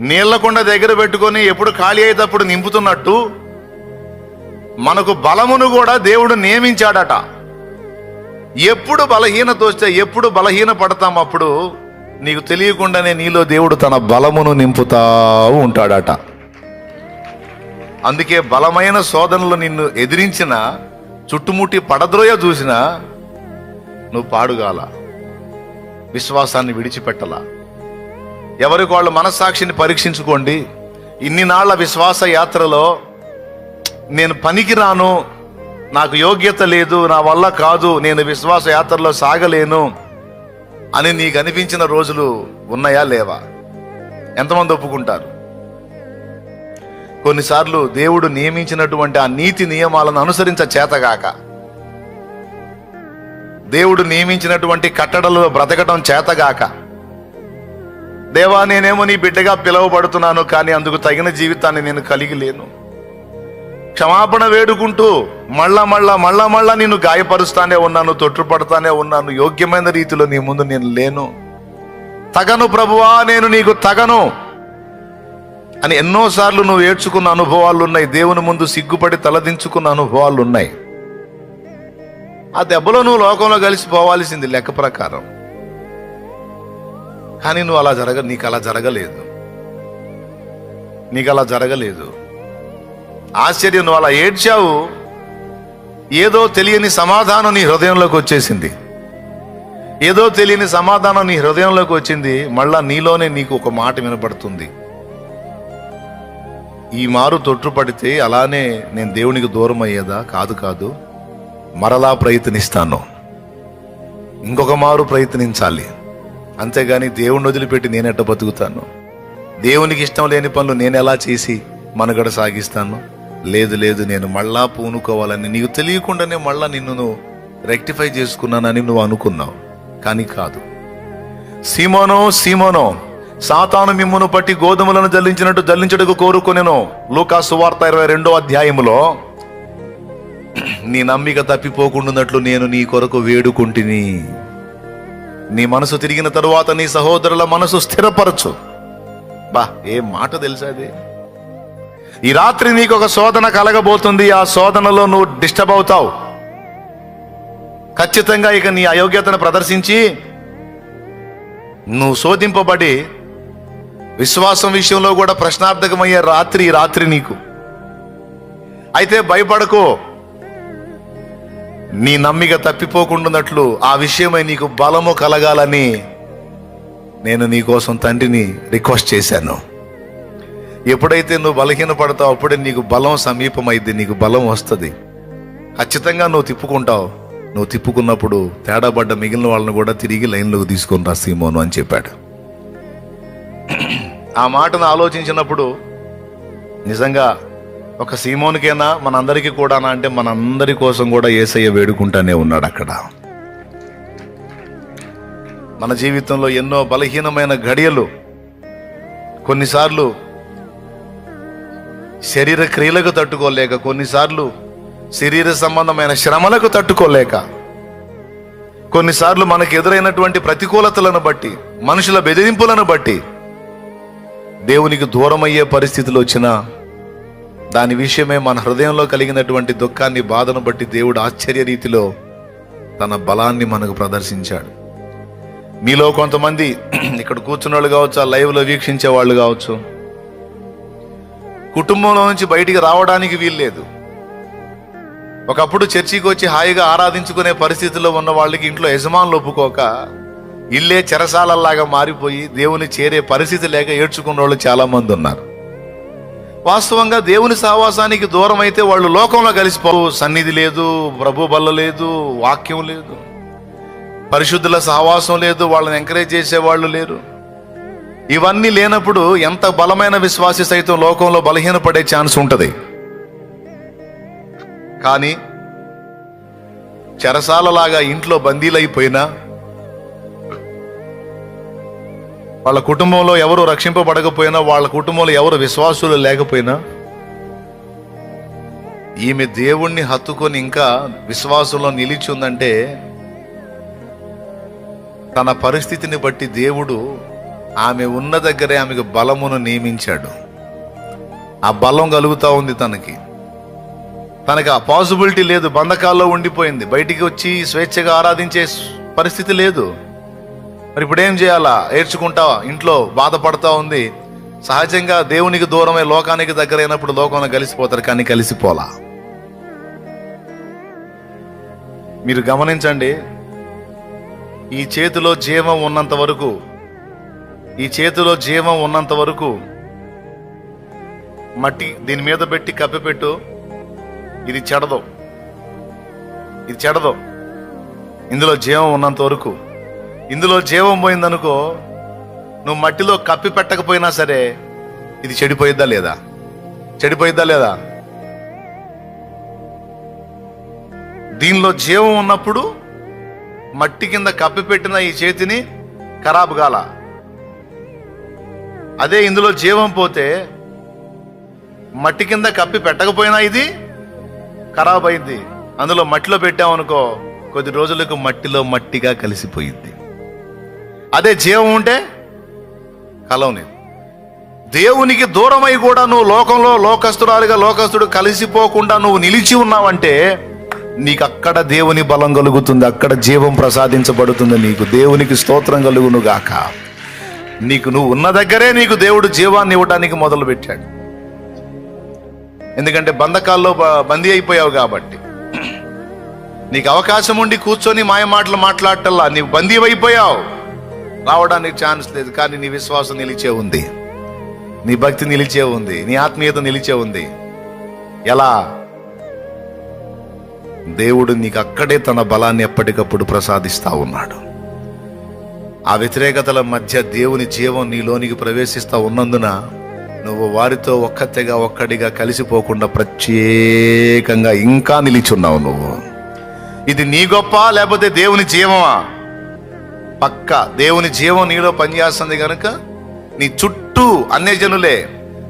నీళ్ళకుండ దగ్గర పెట్టుకొని ఎప్పుడు ఖాళీ అయ్యేటప్పుడు నింపుతున్నట్టు మనకు బలమును కూడా దేవుడు నియమించాడట. ఎప్పుడు బలహీనత వస్తే ఎప్పుడు బలహీన పడతాం అప్పుడు నీకు తెలియకుండానే నీలో దేవుడు తన బలమును నింపుతా ఉంటాడట. అందుకే బలమైన శోధనలు నిన్ను ఎదిరించిన చుట్టుముట్టి పడద్రోయ చూసినా నువ్వు పాడుగాల. విశ్వాసాన్ని విడిచిపెట్టలా. ఎవరికి వాళ్ళు మనస్సాక్షిని పరీక్షించుకోండి. ఇన్ని నాళ్ళ విశ్వాస యాత్రలో నేను పనికి రాను నాకు యోగ్యత లేదు నా వల్ల కాదు నేను విశ్వాస యాత్రలో సాగలేను అని నీకు అనిపించిన రోజులు ఉన్నాయా లేవా? ఎంతమంది ఒప్పుకుంటారు? కొన్నిసార్లు దేవుడు నియమించినటువంటి ఆ నీతి నియమాలను అనుసరించ చేతగాక. దేవుడు నియమించినటువంటి కట్టడలలో బ్రతకటం చేతగాక. దేవా నేనేమో నీ బిడ్డగా పిలువబడుతున్నాను కానీ అందుకు తగిన జీవితాన్ని నేను కలిగి లేను. క్షమాపణ వేడుకుంటూ మళ్ళా మళ్ళా మళ్ళా మళ్ళా నిన్ను గాయపరుస్తానే ఉన్నాను తొట్టుపడతానే ఉన్నాను యోగ్యమైన రీతిలో నీ ముందు నేను లేను. తగను ప్రభువా నేను నీకు తగను అని ఎన్నోసార్లు నువ్వు ఏడ్చుకున్న అనుభవాలు ఉన్నాయి దేవుని ముందు సిగ్గుపడి తలదించుకున్న అనుభవాలు ఉన్నాయి ఆ దెబ్బలో నువ్వు లోకంలో కలిసిపోవాల్సింది లెక్క ప్రకారం. కానీ నువ్వు అలా జరగ నీకు అలా జరగలేదు. నీకు అలా జరగలేదు. ఆశ్చర్యం నువ్వు అలా ఏడ్చావు. ఏదో తెలియని సమాధానం నీ హృదయంలోకి వచ్చేసింది. ఏదో తెలియని సమాధానం నీ హృదయంలోకి వచ్చింది. మళ్ళా నీలోనే నీకు ఒక మాట వినపడుతుంది ఈ మారు తొట్టుపడితే అలానే నేను దేవునికి దూరం అయ్యేదా? కాదు కాదు. మరలా ప్రయత్నిస్తాను. ఇంకొక మారు ప్రయత్నించాలి. అంతేగాని దేవుణ్ణి వదిలిపెట్టి నేనెట్ట బతుకుతాను? దేవునికి ఇష్టం లేని పనులు నేను ఎలా చేసి మనగడ సాగిస్తాను? లేదు లేదు నేను మళ్ళా పూనుకోవాలని నీకు తెలియకుండానే మళ్ళా నిన్ను నువ్వు రెక్టిఫై చేసుకున్నానని నువ్వు అనుకున్నావు. కానీ కాదు. సీమోనో సీమోనో సాతాను మిమ్మును పట్టి గోధుమలను జల్లించినట్టు జల్లించడకు కోరుకునేను. లూకాసు సువార్త ఇరవై రెండో అధ్యాయములో నీ నమ్మిక తప్పిపోకుండాన్నట్లు నేను నీ కొరకు వేడుకుంటుని. నీ మనసు తిరిగిన తరువాత నీ సహోదరుల మనసు స్థిరపరచు. బా ఏ మాట తెలుసా అది ఈ రాత్రి నీకు ఒక శోధన కలగబోతుంది ఆ శోధనలో నువ్వు డిస్టర్బ్ అవుతావు. ఖచ్చితంగా ఇక నీ అయోగ్యతను ప్రదర్శించి నువ్వు శోధింపబడి విశ్వాసం విషయంలో కూడా ప్రశ్నార్థకమయ్యే రాత్రి రాత్రి నీకు. అయితే భయపడకు. నీ నమ్మిక తప్పిపోకుండాన్నట్లు ఆ విషయమై నీకు బలము కలగాలని నేను నీకోసం తండ్రిని రిక్వెస్ట్ చేశాను. ఎప్పుడైతే నువ్వు బలహీన పడతావు అప్పుడే నీకు బలం సమీపమైంది నీకు బలం వస్తుంది. ఖచ్చితంగా నువ్వు తిప్పుకుంటావు. నువ్వు తిప్పుకున్నప్పుడు తేడా పడ్డ మిగిలిన వాళ్ళని కూడా తిరిగి లైన్లోకి తీసుకొని రా సీమోను అని చెప్పాడు. ఆ మాటను ఆలోచించినప్పుడు నిజంగా ఒక సీమోనికైనా? మనందరికీ కూడానా? అంటే మనందరి కోసం కూడా ఏసయ్య వేడుకుంటానే ఉన్నాడు అక్కడ. మన జీవితంలో ఎన్నో బలహీనమైన ఘడియలు కొన్నిసార్లు శరీర క్రియలకు తట్టుకోలేక కొన్నిసార్లు శరీర సంబంధమైన శ్రమలకు తట్టుకోలేక కొన్నిసార్లు మనకు ఎదురైనటువంటి ప్రతికూలతలను బట్టి మనుషుల బెదిరింపులను బట్టి దేవునికి దూరమయ్యే పరిస్థితులు వచ్చినా దాని విషయమే మన హృదయంలో కలిగినటువంటి దుఃఖాన్ని బాధను బట్టి దేవుడు ఆశ్చర్య రీతిలో తన బలాన్ని మనకు ప్రదర్శించాడు. మీలో కొంతమంది ఇక్కడ కూర్చున్న వాళ్ళు కావచ్చు ఆ లైవ్లో వీక్షించే వాళ్ళు కావచ్చు కుటుంబంలో నుంచి బయటికి రావడానికి వీల్లేదు. ఒకప్పుడు చర్చికి వచ్చి హాయిగా ఆరాధించుకునే పరిస్థితిలో ఉన్న వాళ్ళకి ఇంట్లో యజమానులు ఒప్పుకోక ఇల్లే చెరసాలలాగా మారిపోయి దేవుని చేరే పరిస్థితి లేక ఏడ్చుకున్న వాళ్ళు చాలామంది ఉన్నారు. వాస్తవంగా దేవుని సహవాసానికి దూరం అయితే వాళ్ళు లోకంలో కలిసిపోవు. సన్నిధి లేదు ప్రభు బల్ల లేదు వాక్యం లేదు. పరిశుద్ధుల సహవాసం లేదు వాళ్ళని ఎంకరేజ్ చేసేవాళ్ళు లేరు. ఇవన్నీ లేనప్పుడు ఎంత బలమైన విశ్వాసి సైతం లోకంలో బలహీనపడే ఛాన్స్ ఉంటుంది. కానీ చెరసాలలాగా ఇంట్లో బందీలైపోయినా వాళ్ళ కుటుంబంలో ఎవరు రక్షింపబడకపోయినా వాళ్ళ కుటుంబంలో ఎవరు విశ్వాసులు లేకపోయినా ఈమె దేవుణ్ణి హత్తుకొని ఇంకా విశ్వాసంలో నిలిచి ఉందంటే తన పరిస్థితిని బట్టి దేవుడు ఆమె ఉన్న దగ్గరే ఆమెకు బలమును నియమించాడు. ఆ బలం కలుగుతా ఉంది తనకి. తనకి ఆ పాసిబిలిటీ లేదు. బంధకాల్లో ఉండిపోయింది. బయటికి వచ్చి స్వేచ్ఛగా ఆరాధించే పరిస్థితి లేదు. మరి ఇప్పుడు ఏం చేయాలా? ఏడ్చుకుంటా ఇంట్లో బాధపడతా ఉంది. సహజంగా దేవునికి దూరమై లోకానికి దగ్గరైనప్పుడు లోకంలో కలిసిపోతారు కానీ కలిసిపోలా? మీరు గమనించండి ఈ చేతిలో జీవం ఉన్నంత వరకు ఈ చేతిలో జీవం ఉన్నంత వరకు మట్టి దీని మీద పెట్టి కప్పిపెట్టు ఇది చెడదు. ఇది చెడదు. ఇందులో జీవం ఉన్నంత వరకు ఇందులో జీవం పోయిందనుకో నువ్వు మట్టిలో కప్పి పెట్టకపోయినా సరే ఇది చెడిపోయిద్దా లేదా? చెడిపోయిద్దా లేదా? దీనిలో జీవం ఉన్నప్పుడు మట్టి కింద కప్పి పెట్టిన ఈ చేతిని ఖరాబు గాల అదే ఇందులో జీవం పోతే మట్టి కింద కప్పి పెట్టకపోయినా ఇది ఖరాబ్ అయింది అందులో మట్టిలో పెట్టామనుకో కొద్ది రోజులకు మట్టిలో మట్టిగా కలిసిపోయింది అదే జీవం ఉంటే కలవని దేవునికి దూరమై కూడా నువ్వు లోకంలో లోకస్తురాలుగా లోకస్తుడు కలిసిపోకుండా నువ్వు నిలిచి ఉన్నావంటే నీకు అక్కడ దేవుని బలం కలుగుతుంది అక్కడ జీవం ప్రసాదించబడుతుంది నీకు. దేవునికి స్తోత్రం కలుగును గాక నీకు నువ్వు ఉన్న దగ్గరే నీకు దేవుడు జీవాన్ని ఇవ్వడానికి మొదలు పెట్టాడు ఎందుకంటే బంధకాల్లో బ- బందీ అయిపోయావు కాబట్టి. నీకు అవకాశం ఉండి కూర్చొని మాయ మాటలు మాట్లాడటల్లా నీవు బందీ అయిపోయావు. రావడానికి ఛాన్స్ లేదు కానీ నీ విశ్వాసం నిలిచే ఉంది. నీ భక్తి నిలిచే ఉంది నీ ఆత్మీయత నిలిచే ఉంది. ఎలా? దేవుడు నీకు అక్కడే తన బలాన్ని ఎప్పటికప్పుడు ప్రసాదిస్తా ఉన్నాడు. ఆ వ్యతిరేకతల మధ్య దేవుని జీవం నీలోనికి ప్రవేశిస్తా ఉన్నందున నువ్వు వారితో ఒక్కతెగా ఒక్కడిగా కలిసిపోకుండా ప్రత్యేకంగా ఇంకా నిలిచున్నావు నువ్వు. ఇది నీ గొప్ప లేకపోతే దేవుని జీవమా? పక్క దేవుని జీవం నీలో పనిచేస్తుంది కనుక నీ చుట్టూ అన్యజనులే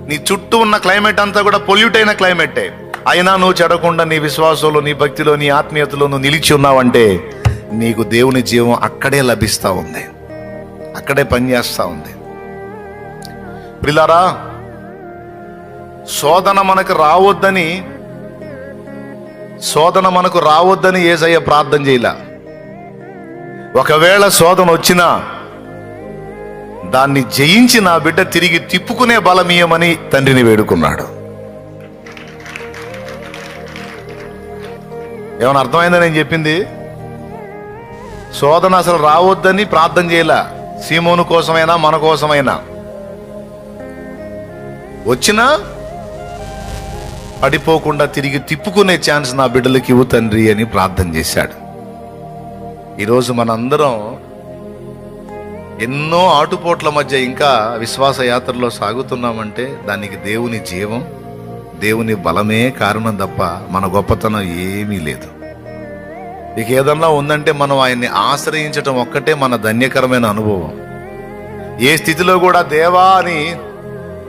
నీ చుట్టూ ఉన్న క్లైమేట్ అంతా కూడా పొల్యూట్ అయిన క్లైమేటే అయినా నువ్వు చెడకుండా నీ విశ్వాసంలో నీ భక్తిలో నీ ఆత్మీయతలో నువ్వు నిలిచి ఉన్నావంటే నీకు దేవుని జీవం అక్కడే లభిస్తా ఉంది. అక్కడే పనిచేస్తా ఉంది. పిల్లారా శోధన మనకు రావద్దని శోధన మనకు రావద్దని ఏసయ్య ప్రార్థన చేయలే. ఒకవేళ శోధన వచ్చినా దాన్ని జయించి నా బిడ్డ తిరిగి తిప్పుకునే బలమీయమని తండ్రిని వేడుకున్నాడు. ఏమైనా అర్థమైందా నేను చెప్పింది? శోధన అసలు రావద్దని ప్రార్థన చేయలే. సీమోను కోసమైనా మన కోసమైనా. వచ్చినా పడిపోకుండా తిరిగి తిప్పుకునే ఛాన్స్ నా బిడ్డలకి ఇవ్వు తండ్రి అని ప్రార్థన చేశాడు. ఈరోజు మనందరం ఎన్నో ఆటుపోట్ల మధ్య ఇంకా విశ్వాస యాత్రలో సాగుతున్నామంటే దానికి దేవుని జీవం దేవుని బలమే కారణం తప్ప మన గొప్పతనం ఏమీ లేదు. ఇక ఏదన్నా ఉందంటే మనం ఆయన్ని ఆశ్రయించటం ఒక్కటే మన ధన్యకరమైన అనుభవం. ఏ స్థితిలో కూడా దేవా అని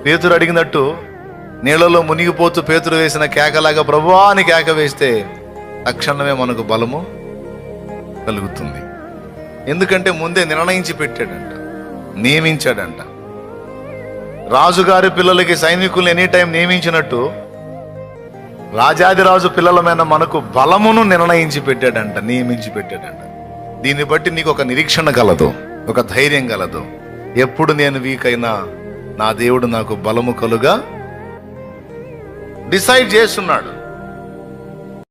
పేతురు అడిగినట్టు నీళ్ళలో మునిగిపోతూ పేతురు వేసిన కేకలాగా ప్రభువా అని కేక వేస్తే తక్షణమే మనకు బలము కలుగుతుంది. ఎందుకంటే ముందే నిర్ణయించి పెట్టాడంట నియమించాడంట. రాజుగారి పిల్లలకి సైనికులు ఎనీ టైం నియమించినట్టు రాజాదిరాజు పిల్లలమైన మనకు బలమును నిర్ణయించి పెట్టాడంట నియమించి పెట్టాడంట. దీన్ని బట్టి నీకు ఒక నిరీక్షణ కలదు ఒక ధైర్యం కలదు. ఎప్పుడు నేను వీక్ అయినా నా దేవుడు నాకు బలము కలుగా డిసైడ్ చేస్తున్నాడు.